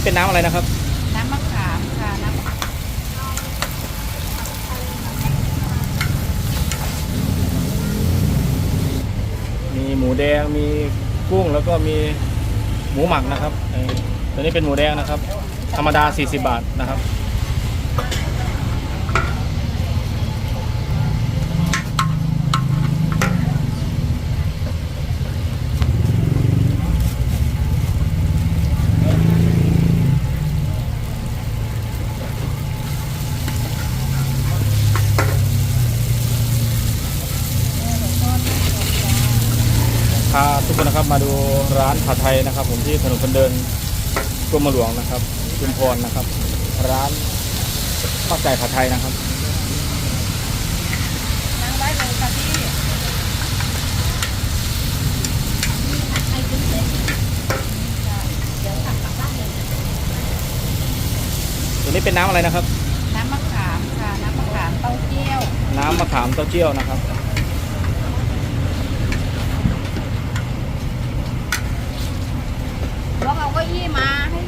นี่เป็นน้ำอะไรนะครับ น้ำมะขามค่ะน้ำมะมีหมูแดงมีกุ้งแล้วก็มีหมูหมักนะครับเออตัวนี้เป็นหมูแดงนะครับ ธรรมดา 40 บาทนะครับ พาทุกคนนะครับมาดู ร้านผัดไทยนะครับ ผมที่ถนนคนเดินกรมหลวงนะครับชุมพรนะครับ ร้านป้าไก่ผัดไทยนะครับนั่งไว้เลยค่ะพี่ไอ้จิ้มเล็กจ้ะเดี๋ยวสั่งกลับบ้านเลยตัวนี้เป็นน้ำอะไรนะครับ น้ำมะขามค่ะ น้ำมะขามเต้าเจี้ยว น้ำมะขามเต้าเจี้ยวนะครับ ลองเอาเก้าอี้มาให้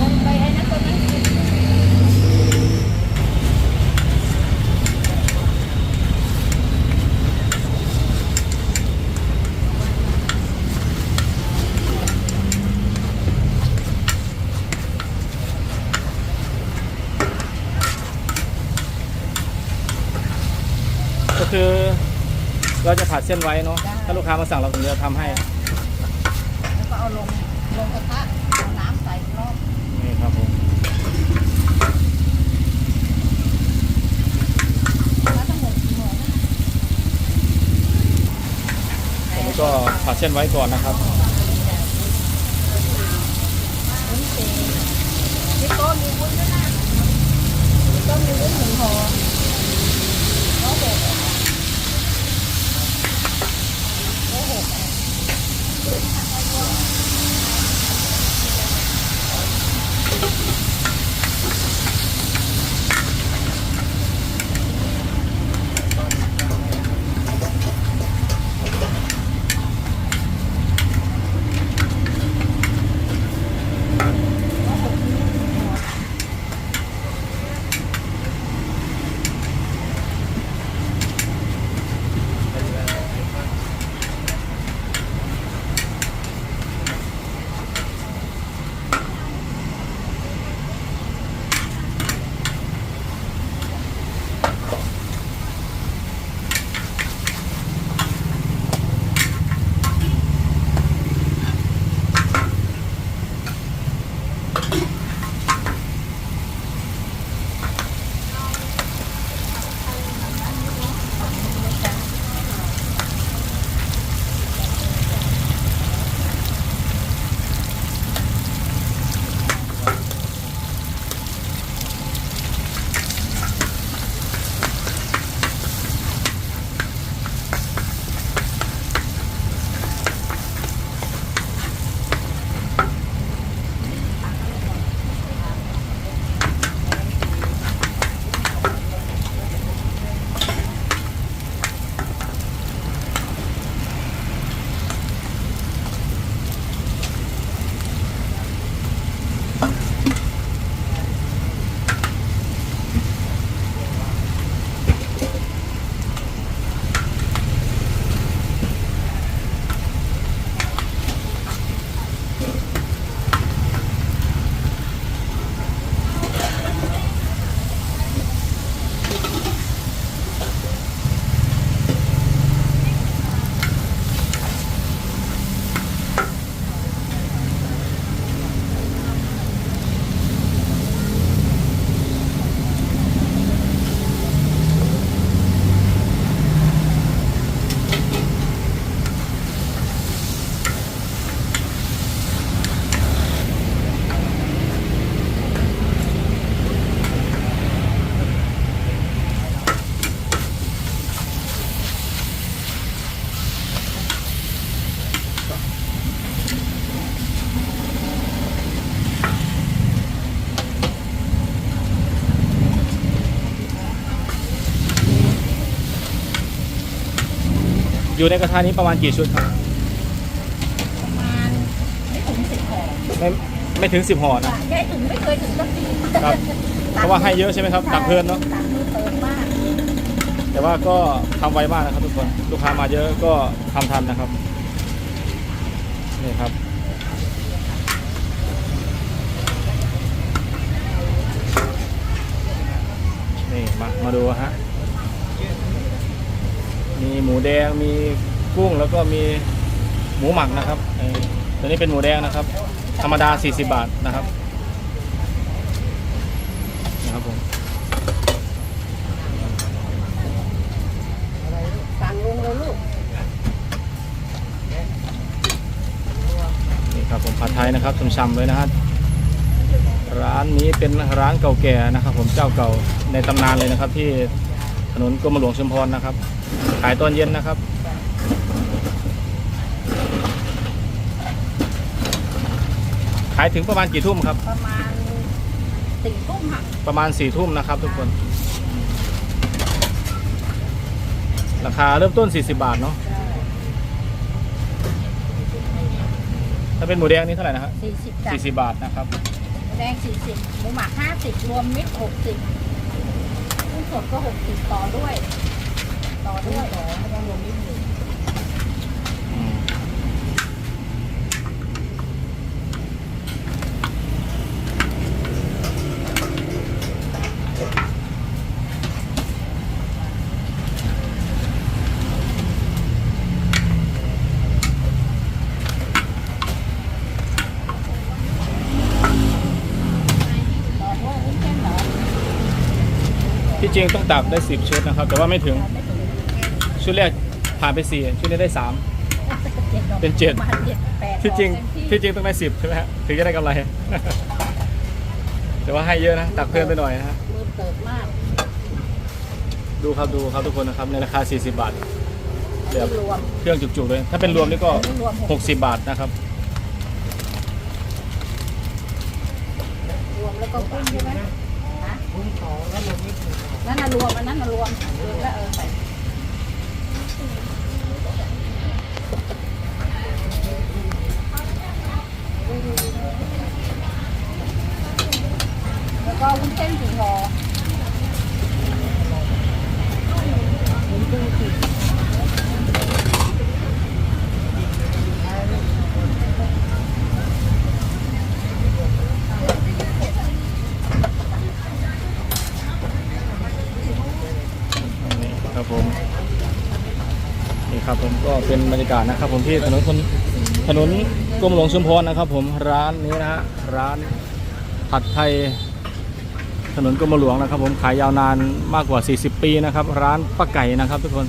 ลงไปไอ้นั่นตัวนั้นสิ ก็คือเราจะผัดเส้นไว้เนาะ ถ้าลูกค้ามาสั่งเราถึงจะทำให้ แล้วก็เอาลงลงกระทะเอาน้ำใส่รอบนี่ครับผม แล้วทั้งหมดกี่โมงนะผมนี้ก็ผัดเส้นไว้ก่อนนะครับ วุ้นเส้นพี่โต้มีวุ้นด้วยนะพี่โต้มีวุ้นหนึ่งห่อโอ้ อยู่ในกระทะนี้ประมาณกี่ชุดครับประมาณไม่ถึงสิบห่อไม่ไม่ถึงสิบห่อนะแค่ถึงไม่เคยถึงสักทีครับ เพราะว่าให้เยอะใช่ไหมครับตักเพลินเนาะตักเพลินเพลินมาก แต่ว่าก็ทำไวมากนะครับทุกคน ลูกค้ามาเยอะก็ทำทันนะครับ นี่ครับนี่มา มาดูฮะ มีหมูแดงมีกุ้งแล้วก็มีหมูหมักนะครับเอ่อตัวนี้เป็นหมูแดงนะครับ ธรรมดา 40 บาทนะครับนะครับผมสั่งลงเลยลูกนี่ครับผมผัดไทยนะครับช่ำๆเลยนะฮะร้านนี้เป็นร้านเก่าแก่นะครับ ผมเจ้าเก่าในตำนานเลยนะครับ ที่ถนนกรมหลวงชุมพรนะครับ ขายตอนเย็นนะครับ ขายถึงประมาณกี่ทุ่มครับ ประมาณสี่ทุ่มค่ะประมาณสี่ทุ่มนะครับ ทุกคน ราคาเริ่มต้น 40 บาทเนาะถ้าเป็นหมูแดงนี่เท่าไหร่นะครับสี่สิบจ้ะ40บาทนะครับหมูแดงสี่สิบหมูหมักห้าสิบรวมมิตรหกสิบกุ้งสดก็หกสิบต่อด้วย ต่อด้วยต่อไม่ต้องรวมมิตรหนึ่งที่จริงต้องตักได้ 10 ชุดนะครับ แต่ว่าไม่ถึง ไม่ถึง ชุดแรกผ่านไป4ชุดนี้ได้3เป็นเจ็ดประมาณเจ็ดแปดที่จริงต่อเต็มที่จริงต้องได้10ใช่ไหมฮะถึงจะได้กำไร แต่ว่าให้เยอะนะตักเพิ่มไปหน่อยนะฮะมือเติบมากดูครับดูครับทุกคนนะครับในราคา 40 บาทอันนี้รวมเครื่องจุกๆเลย ถ้าเป็นรวมนี่ก็อันนี้รวมหก60 บาทนะครับ รวมแล้วก็กุ้งใช่ไหมฮะกุ้งสองแล้วรวมมิตรนั่นน่ะรวมอันนั้นน่ะรวมรวมแล้วเออใส่แล้วก็วุ้นเส้นสีทอง นี่ครับผมนี่ครับผมก็ เป็นบรรยากาศนะครับ ผมที่ถนนคนถนนกรมหลวงชุมพรนะครับ ผมร้านนี้นะฮะร้านผัดไทยถนนกรมหลวงนะครับ ผมขายยาวนานมากกว่า 40 ปีนะครับ ร้านป้าไก่นะครับ ทุกคน